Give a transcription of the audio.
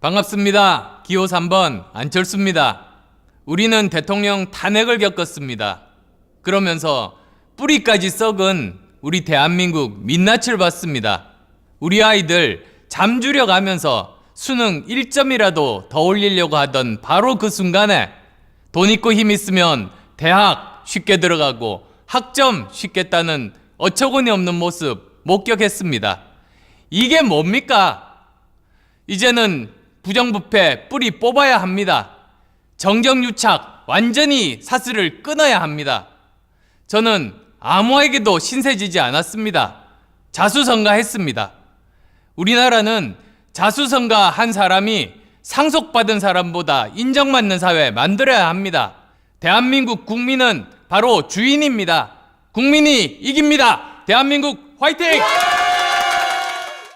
반갑습니다. 기호 3번 안철수입니다. 우리는 대통령 탄핵을 겪었습니다. 그러면서 뿌리까지 썩은 우리 대한민국 민낯을 봤습니다. 우리 아이들 잠주려 가면서 수능 1점이라도 더 올리려고 하던 바로 그 순간에 돈 있고 힘 있으면 대학 쉽게 들어가고 학점 쉽게 따는 어처구니 없는 모습 목격했습니다. 이게 뭡니까? 이제는 부정부패 뿌리 뽑아야 합니다. 정정유착 완전히 사슬을 끊어야 합니다. 저는 아무에게도 신세지지 않았습니다. 자수성가했습니다. 우리나라는 자수성가 한 사람이 상속받은 사람보다 인정받는 사회 만들어야 합니다. 대한민국 국민은 바로 주인입니다. 국민이 이깁니다. 대한민국 화이팅!